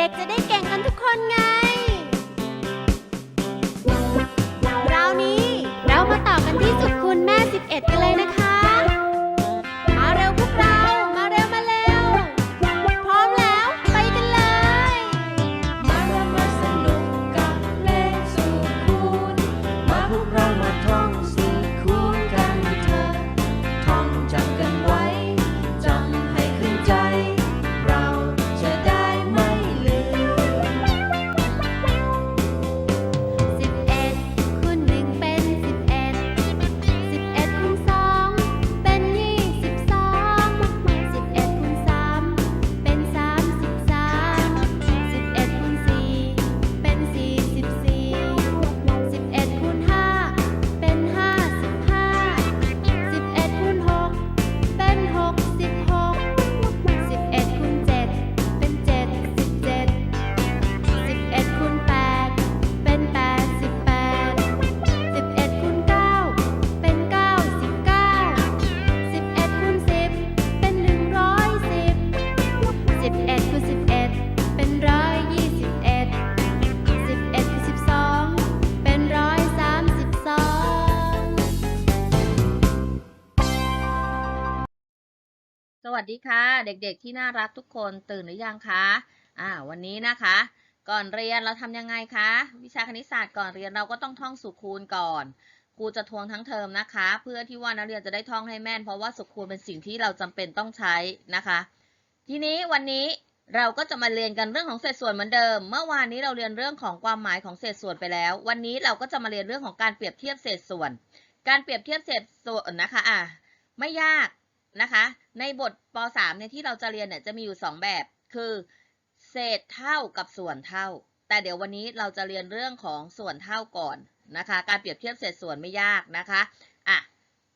ด็กๆ จะได้เก่งกันทุกคนไงคราวนี้เรามาต่อกันที่สุดคุณแม่ 11 กันเลยนะคะ วัสดีค่ะ เด็กๆที่น่ารักทุกคนตื่นหรือยังคะอ่าวันนี้นะคะ ก่อนเรียนเราทำยังไงคะ วิชาคณิตศาสตร์ก่อนเรียนเราก็ต้องท่องสุขคูณก่อนครูจะทวงทั้งเทอมนะคะ เพื่อที่ว่านักเรียนจะได้ท่องให้แม่น เพราะว่าสุขคูณเป็นสิ่งที่เราจำเป็นต้องใช้นะคะ ทีนี้วันนี้เราก็จะมาเรียนกันเรื่องของเศษส่วนเหมือนเดิม เมื่อวานนี้เราเรียนเรื่องของความหมายของเศษส่วนไปแล้ว วันนี้เราก็จะมาเรียนเรื่องของการเปรียบเทียบเศษส่วน การเปรียบเทียบเศษส่วนนะคะอะไม่ยาก นะคะ ในบทป .3 เนี่ยที่เราจะเรียนเนี่ยจะมีอยู่ 2 แบบ คือ เศษเท่ากับส่วนเท่า แต่เดี๋ยววันนี้เราจะเรียนเรื่องของส่วนเท่าก่อนนะคะ การเปรียบเทียบเศษส่วนไม่ยากนะคะอะ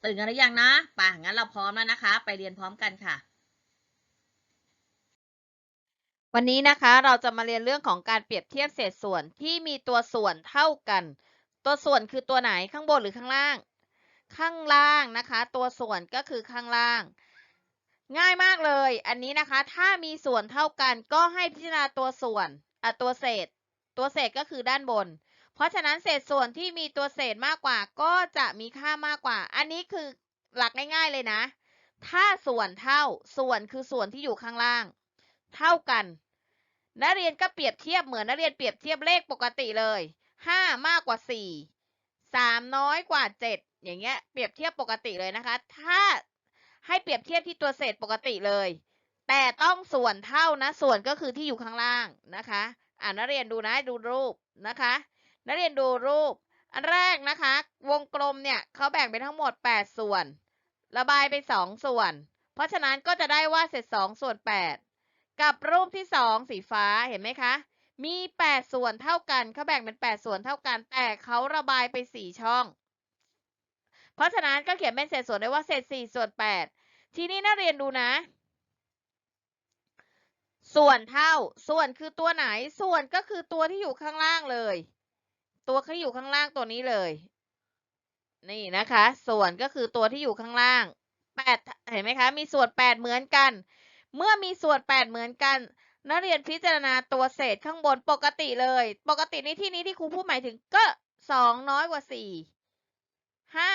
ตื่นกันหรือยังนะป่ะงั้นเราพร้อมแล้วนะคะ ไปเรียนพร้อมกันค่ะ วันนี้นะคะเราจะมาเรียนเรื่องของการเปรียบเทียบเศษส่วนที่มีตัวส่วนเท่ากัน ตัวส่วนคือตัวไหนข้างบนหรือข้างล่าง ข้างล่างนะคะ ตัวส่วนก็คือข้างล่าง ง่ายมากเลย อันนี้นะคะ ถ้ามีส่วนเท่ากันก็ให้พิจารณาตัวส่วนอะตัวเศษ ตัวเศษก็คือด้านบน เพราะฉะนั้นเศษส่วนที่มีตัวเศษมากกว่า ก็จะมีค่ามากกว่า อันนี้คือหลักง่ายๆเลยนะ ถ้าส่วนเท่า ส่วนคือส่วนที่อยู่ข้างล่าง เท่ากัน นักเรียนก็เปรียบเทียบเหมือนนักเรียนเปรียบเทียบเลขปกติเลย 5 มากกว่า 4 3 น้อยกว่า 7 อย่างเงี้ยเปรียบเทียบปกติเลยนะคะ ถ้าให้เปรียบเทียบที่ตัวเศษปกติเลย แต่ต้องส่วนเท่านะ ส่วนก็คือที่อยู่ข้างล่างนะคะ อ่านักเรียนดูนะดูรูปนะคะ นักเรียนดูรูป อันแรกนะคะ วงกลมเนี่ยเขาแบ่งเป็นทั้งหมด 8 ส่วน ระบายไป 2 ส่วน เพราะฉะนั้นก็จะได้ว่าเศษ2ส่วน 8 กับรูปที่ 2 สีฟ้าเห็นไหมคะ มี 8 ส่วนเท่ากันเขาแบ่งเป็น 8 ส่วนเท่ากัน แต่เขาระบายไป 4 ช่อง เพราะฉะนั้นก็เขียนเป็นเศษส่วนได้ว่าเศษ4ส่วน8ทีนี้นักเรียนดูนะ ส่วนเท่า ส่วนคือตัวไหน ส่วนก็คือตัวที่อยู่ข้างล่างเลย ตัวที่อยู่ข้างล่างตัวนี้เลย นี่นะคะ ส่วนก็คือตัวที่อยู่ข้างล่าง8เห็นไหมคะ มีส่วน8เหมือนกัน เมื่อมีส่วน8เหมือนกันนักเรียนพิจารณาตัวเศษข้างบนปกติเลย ปกติในที่นี้ที่ครูพูดหมายถึงก็สองน้อยกว่าสี่ห้า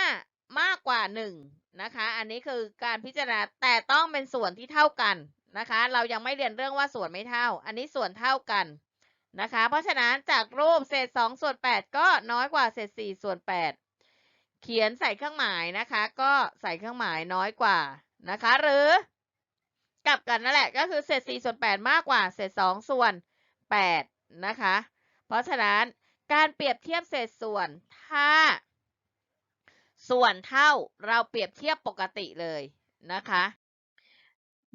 มากกว่าหนึ่งนะคะ อันนี้คือการพิจารณาแต่ต้องเป็นส่วนที่เท่ากันนะคะ เรายังไม่เรียนเรื่องว่าส่วนไม่เท่า อันนี้ส่วนเท่ากันนะคะ เพราะฉะนั้นจากรูปเศษสองส่วนแปดก็น้อยกว่าเศษสี่ส่วนแปดเขียนใส่เครื่องหมายนะคะ ก็ใส่เครื่องหมายน้อยกว่านะคะ หรือกลับกันนั่นแหละก็คือเศษ4ส่วน8มากกว่าเศษ2ส่วน8นะคะ เพราะฉะนั้นการเปรียบเทียบเศษส่วนถ้า ส่วนเท่าเราเปรียบเทียบปกติเลยนะคะ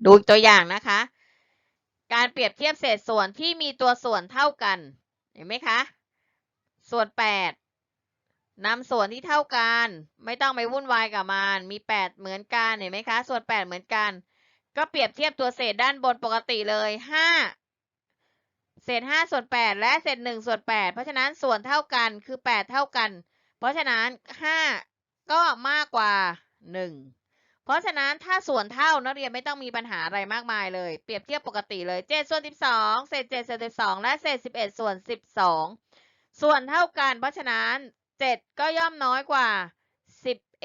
ดูตัวอย่างนะคะ การเปรียบเทียบเศษส่วนที่มีตัวส่วนเท่ากัน เห็นไหมคะ ส่วน 8นำส่วนที่เท่ากัน ไม่ต้องไปวุ่นวายกับมัน มี 8 เหมือนกัน เห็นไหมคะ ส่วน 8 เหมือนกัน ก็เปรียบเทียบตัวเศษด้านบนปกติเลย 5เศษ5ส่วน8และเศษ1ส่วน8เพราะฉะนั้นส่วนเท่ากันคือ 8 เท่ากัน เพราะฉะนั้น5 ก็มากกว่า 1 เพราะฉะนั้นถ้าส่วนเท่านักเรียนไม่ต้องมีปัญหาอะไรมากมายเลย เปรียบเทียบปกติเลย7ส่วน12 เศษ7ส่วน12 และเศษ11 ส่วน 12 ส่วนเท่ากัน เพราะฉะนั้น 7 ก็ย่อมน้อยกว่า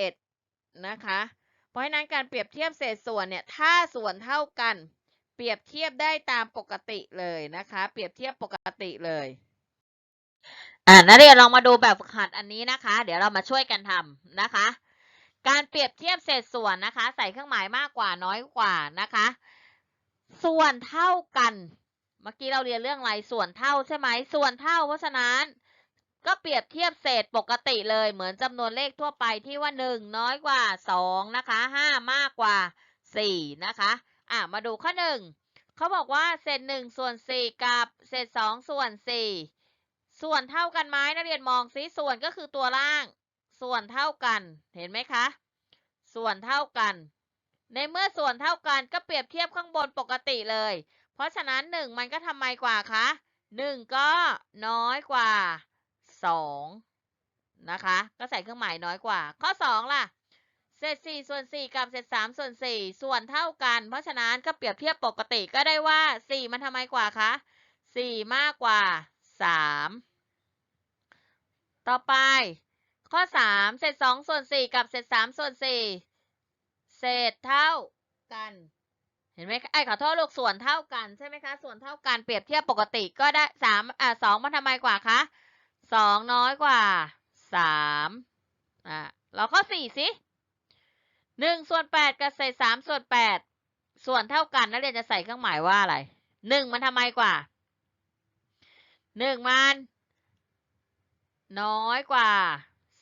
11 นะคะ เพราะฉะนั้นการเปรียบเทียบเศษส่วนเนี่ยถ้าส่วนเท่ากัน เปรียบเทียบได้ตามปกติเลยนะคะ เปรียบเทียบปกติเลย อ่านักเรียนลองมาดูแบบฝึกหัดอันนี้นะคะ เดี๋ยวเรามาช่วยกันทำนะคะ การเปรียบเทียบเศษส่วนนะคะ ใส่เครื่องหมายมากกว่าน้อยกว่านะคะ ส่วนเท่ากัน เมื่อกี้เราเรียนเรื่องอะไรส่วนเท่าใช่ไหมส่วนเท่า เพราะฉะนั้น ก็เปรียบเทียบเศษปกติเลยเหมือนจำนวนเลขทั่วไปที่ว่า 1 น้อยกว่า 2 นะคะ 5 มากกว่า 4 นะคะ อะมาดูข้อ 1เขาบอกว่าเศษ1ส่วน4กับเศษ2ส่วน4 ส่วนเท่ากันไหมนักเรียนมองซิส่วนก็คือตัวล่าง ส่วนเท่ากัน เห็นไหมคะ ส่วนเท่ากัน ในเมื่อส่วนเท่ากันก็เปรียบเทียบข้างบนปกติเลย เพราะฉะนั้น 1 มันก็ทำไมกว่าคะ1 ก็น้อยกว่า 2 นะคะ ก็ใส่เครื่องหมายน้อยกว่า ข้อ 2 ล่ะเศษ4ส่วน 4 กับเศษ3ส่วน 4 ส่วนเท่ากัน เพราะฉะนั้นก็เปรียบเทียบปกติก็ได้ว่า 4 มันทำไมกว่าคะ4 มากกว่า 3 ต่อไป ข้อ 3 เศษ 2 ส่วน 4 กับเศษ 3 ส่วน 4 เศษเท่ากัน เห็นไหมไอ้ขอโทษลูกส่วนเท่ากันใช่ไหมคะ ส่วนเท่ากันเปรียบเทียบปกติก็ได้สามอ่าสองมันทำไมกว่าคะสองน้อยกว่าสามอ่าแล้วข้อสี่สิหนึ่งส่วนแปดกับเศษสามส่วนแปดส่วนเท่ากันนักเรียนจะใส่เครื่องหมายว่าอะไรหนึ่งมันทำไมกว่าหนึ่งมัน น้อยกว่า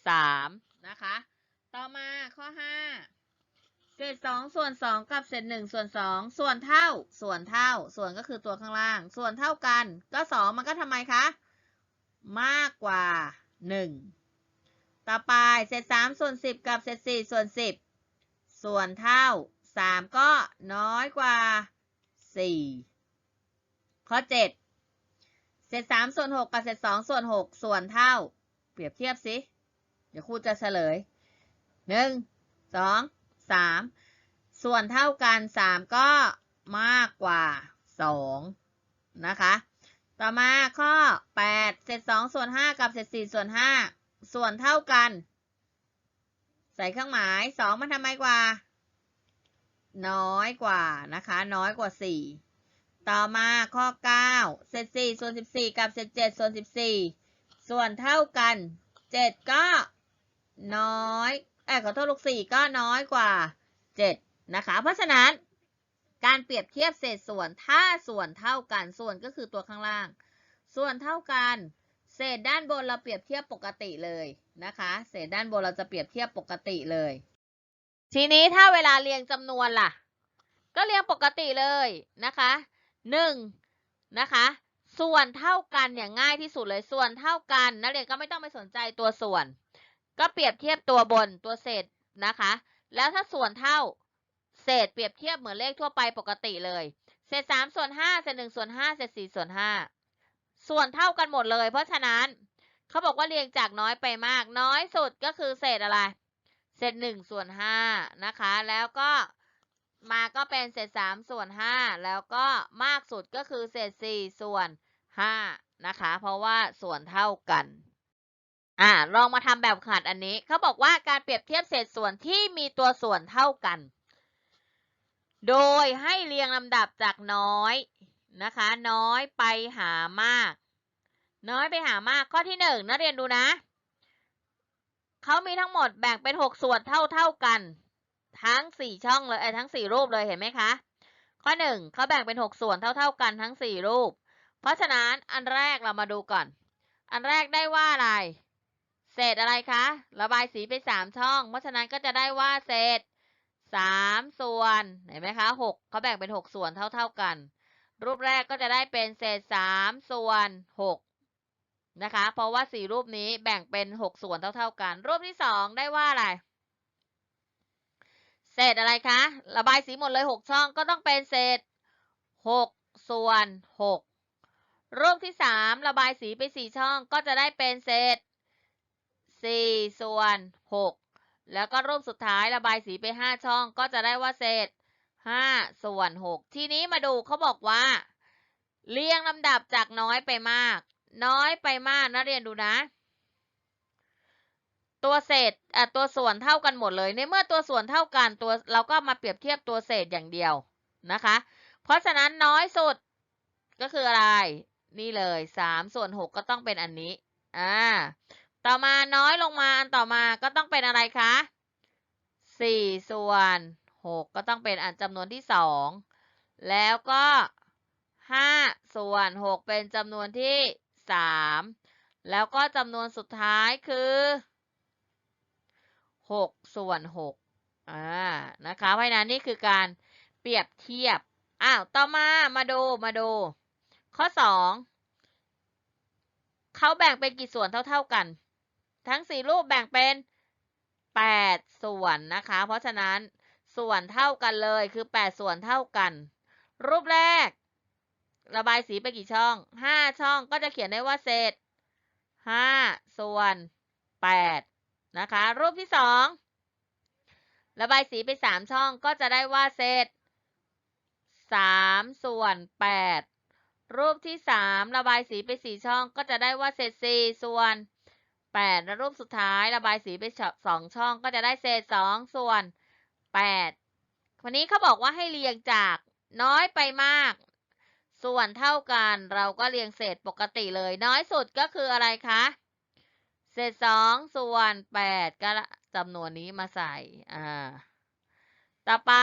สามนะคะ ต่อมาข้อห้าเศษสองส่วนสองกับเศษหนึ่งส่วนสองส่วนเท่า ส่วนเท่า ส่วนก็คือตัวข้างล่าง ส่วนเท่ากัน ก็สองมันก็ทำไมคะ มากกว่าหนึ่งต่อไปเศษสามส่วนสิบกับเศษสี่ส่วนสิบส่วนเท่าสามก็น้อยกว่าสี่ข้อเจ็ดเศษสามส่วนหกกับเศษสองส่วนหกส่วนเท่า เปรียบเทียบสิ เดี๋ยวครูจะเฉลยหนึ่งสองสามส่วนเท่ากันสามก็มากกว่าสองนะคะ ต่อมาข้อแปดเศษสองส่วนห้ากับเศษสี่ส่วนห้าส่วนเท่ากัน ใส่เครื่องหมายสองมันทำไมกว่า น้อยกว่านะคะ น้อยกว่าสี่ต่อมาข้อเก้าเศษสี่ส่วนสิบสี่กับเศษเจ็ดส่วนสิบสี่ ส่วนเท่ากันเจ็ดก็น้อยเอ้ยขอโทษลูกสี่ก็น้อยกว่าเจ็ดนะคะ เพราะฉะนั้นการเปรียบเทียบเศษส่วนถ้าส่วนเท่ากันส่วนก็คือตัวข้างล่าง ส่วนเท่ากัน เศษด้านบนเราเปรียบเทียบปกติเลยนะคะ เศษด้านบนเราจะเปรียบเทียบปกติเลย ทีนี้ถ้าเวลาเรียงจำนวนล่ะ ก็เรียงปกติเลยนะคะหนึ่งนะคะ ส่วนเท่ากันอย่างง่ายที่สุดเลยส่วนเท่ากันนักเรียนก็ไม่ต้องไปสนใจตัวส่วน ก็เปรียบเทียบตัวบนตัวเศษนะคะ แล้วถ้าส่วนเท่าเศษเปรียบเทียบเหมือนเลขทั่วไปปกติเลย เศษสามส่วนห้าเศษหนึ่งส่วนห้าเศษสี่ส่วนห้าส่วนเท่ากันหมดเลย เพราะฉะนั้นเขาบอกว่าเรียงจากน้อยไปมาก น้อยสุดก็คือเศษอะไร เศษหนึ่งส่วนห้านะคะ แล้วก็มาก็เป็นเศษสามส่วนห้าแล้วก็มากสุดก็คือเศษสี่ส่วน ห้านะคะ เพราะว่าส่วนเท่ากัน อ่าลองมาทำแบบขัดอันนี้เขาบอกว่าการเปรียบเทียบเศษส่วนที่มีตัวส่วนเท่ากัน โดยให้เรียงลำดับจากน้อยนะคะ น้อยไปหามาก น้อยไปหามากข้อที่หนึ่งนักเรียนดูนะเขามีทั้งหมดแบ่งเป็นหกส่วนเท่าเท่ากัน ทั้งสี่ช่องเลยเอทั้งสี่รูปเลยเห็นไหมคะ ข้อหนึ่งเขาแบ่งเป็นหกส่วนเท่าเท่ากันทั้งสี่รูป เพราะฉะนั้นอันแรกเรามาดูก่อน อันแรกได้ว่าอะไร เศษอะไรคะ ระบายสีไปสามช่อง เพราะฉะนั้นก็จะได้ว่าเศษสามส่วนเห็นไหมคะหกเขาแบ่งเป็นหกส่วนเท่าเท่ากัน รูปแรกก็จะได้เป็นเศษสามส่วนหกนะคะ เพราะว่าสี่รูปนี้แบ่งเป็นหกส่วนเท่าเท่ากัน รูปที่สองได้ว่าอะไร เศษอะไรคะ ระบายสีหมดเลยหกช่องก็ต้องเป็นเศษหกส่วนหก รูปที่สามระบายสีไปสี่ช่องก็จะได้เป็นเศษสี่ส่วนหกแล้วก็รูปสุดท้ายระบายสีไปห้าช่อง ก็จะได้ว่าเศษห้าส่วนหกทีนี้มาดูเขาบอกว่า เรียงลำดับจากน้อยไปมาก น้อยไปมากนะเรียนดูนะ ตัวเศษอะตัวส่วนเท่ากันหมดเลย ในเมื่อตัวส่วนเท่ากันตัวเราก็มาเปรียบเทียบตัวเศษอย่างเดียวนะคะ เพราะฉะนั้นน้อยสุดก็คืออะไร นี่เลยสามส่วนหกก็ต้องเป็นอันนี้ อ่า ต่อมาน้อยลงมาอันต่อมาก็ต้องเป็นอะไรคะสี่ส่วนหกก็ต้องเป็นอันจำนวนที่สองแล้วก็ห้าส่วนหกเป็นจำนวนที่สามแล้วก็จำนวนสุดท้ายคือหกส่วนหกอ่านะคะเพราะฉะนั้นนี่คือการเปรียบเทียบอ้าวต่อมามาดูมาดู ข้อสองเขาแบ่งเป็นกี่ส่วนเท่า ๆกัน ทั้งสี่รูปแบ่งเป็นแปดส่วนนะคะ เพราะฉะนั้นส่วนเท่ากันเลยคือแปดส่วนเท่ากัน รูปแรก ระบายสีไปกี่ช่องห้าช่องก็จะเขียนได้ว่าเศษห้าส่วนแปดนะคะ รูปที่สองระบายสีไปสามช่องก็จะได้ว่าเศษสามส่วนแปด รูปที่สามระบายสีไปสี่ช่องก็จะได้ว่าเศษสี่ส่วนแปดและรูปสุดท้ายระบายสีไปสองช่องก็จะได้เศษสองส่วนแปดวันนี้เขาบอกว่าให้เรียงจากน้อยไปมาก ส่วนเท่ากันเราก็เรียงเศษปกติเลย น้อยสุดก็คืออะไรคะเศษสองส่วนแปดก็จำนวนนี้มาใส่ อ่า ต่อไป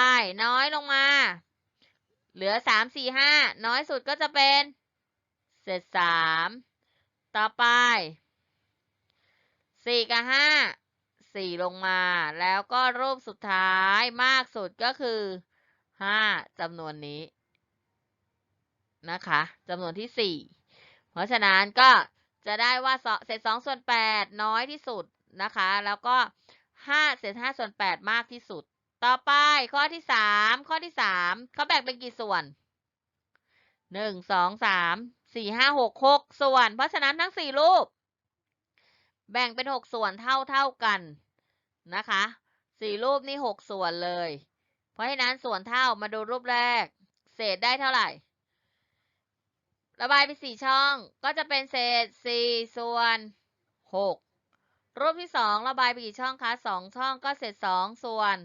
น้อยลงมา เหลือสามสี่ห้าน้อยสุดก็จะเป็นเศษสามต่อไปสี่กับห้าสี่ลงมา แล้วก็รูปสุดท้ายมากสุดก็คือห้าจำนวนนี้นะคะจำนวนที่สี่เพราะฉะนั้นก็จะได้ว่าเศษสองส่วนแปดน้อยที่สุดนะคะ แล้วก็ห้าเศษห้าส่วนแปดมากที่สุด ต่อไปข้อที่สามข้อที่สามเขาแบ่งเป็นกี่ส่วนหนึ่งสองสามสี่ห้าหกหกส่วน เพราะฉะนั้นทั้งสี่รูป แบ่งเป็นหกส่วนเท่าเท่ากันนะคะสี่รูปนี่หกส่วนเลย เพราะฉะนั้นส่วนเท่ามาดูรูปแรก เศษได้เท่าไหร่ ระบายไปสี่ช่องก็จะเป็นเศษสี่ส่วนหกรูปที่สองระบายไปกี่ช่องคะสองช่องก็เศษสองส่วน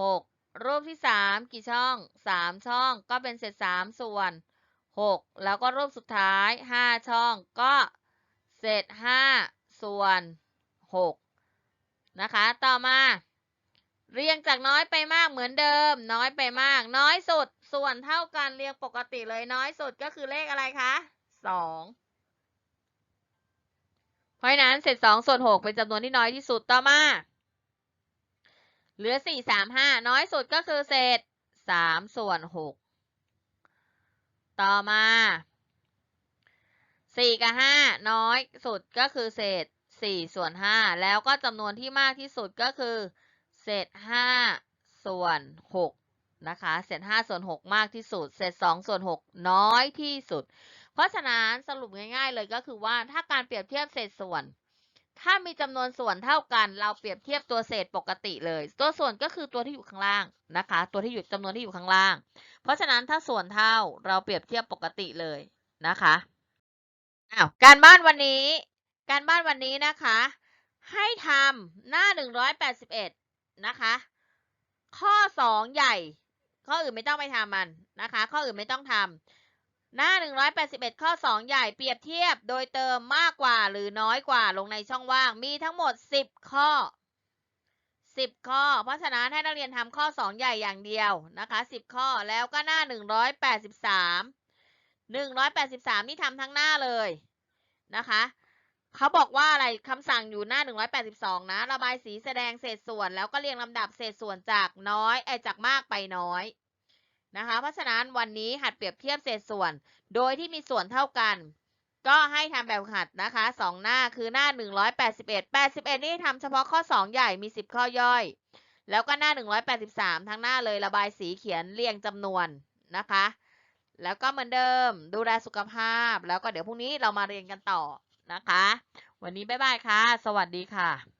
หกรูปที่สามกี่ช่องสามช่องก็เป็นเศษสามส่วนหกแล้วก็รูปสุดท้ายห้าช่องก็เศษห้าส่วนหกนะคะ ต่อมา เรียงจากน้อยไปมากเหมือนเดิม น้อยไปมาก น้อยสุดส่วนเท่ากันเรียงปกติเลยน้อยสุดก็คือเลขอะไรคะสองเพราะฉะนั้นเศษสองส่วนหกเป็นจำนวนที่น้อยที่สุดต่อมา เหลือสี่สามห้าน้อยสุดก็คือเศษสามส่วนหกต่อมาสี่กับห้าน้อยสุดก็คือเศษสี่ส่วนห้าแล้วก็จำนวนที่มากที่สุดก็คือ เศษห้าส่วนหกนะคะเศษห้าส่วนหกมากที่สุด เศษสองส่วนหกน้อยที่สุด เพราะฉะนั้นสรุปง่าย ๆ เลยก็คือว่าถ้าการเปรียบเทียบเศษส่วน ถ้ามีจำนวนส่วนเท่ากัน เราเปรียบเทียบตัวเศษปกติเลย ตัวส่วนก็คือตัวที่อยู่ข้างล่างนะคะ ตัวที่อยู่จำนวนที่อยู่ข้างล่าง เพราะฉะนั้นถ้าส่วนเท่าเราเปรียบเทียบปกติเลยนะคะอ้าวการบ้านวันนี้ การบ้านวันนี้นะคะ ให้ทำหน้า 181 นะคะ ข้อ 2 ใหญ่ ข้ออื่นไม่ต้องไปทำมันนะคะ ข้ออื่นไม่ต้องทำ หน้า 181 ข้อ 2 ใหญ่เปรียบเทียบโดยเติมมากกว่าหรือน้อยกว่าลงในช่องว่าง มีทั้งหมด 10 ข้อ 10 ข้อ เพราะฉะนั้นให้นักเรียนทำข้อ 2 ใหญ่อย่างเดียวนะคะ 10 ข้อแล้วก็หน้า 183 183 นี่ทำทั้งหน้าเลยนะคะเขาบอกว่าอะไรคำสั่งอยู่หน้า 182 นะ ระบายสีแสดงเศษส่วน แล้วก็เรียงลำดับเศษส่วนจากน้อยไอจากมากไปน้อย นะคะ เพราะฉะนั้นวันนี้หัดเปรียบเทียบเศษส่วน โดยที่มีส่วนเท่ากัน ก็ให้ทำแบบหัดนะคะสองหน้าคือหน้า 181 81 นี่ทำเฉพาะข้อ 2 ใหญ่มี 10 ข้อย่อย แล้วก็หน้า 183 ทั้งหน้าเลยระบายสีเขียนเรียงจำนวนนะคะ แล้วก็เหมือนเดิมดูแลสุขภาพ แล้วก็เดี๋ยวพรุ่งนี้เรามาเรียนกันต่อนะคะ วันนี้บ๊ายบายค่ะ สวัสดีค่ะ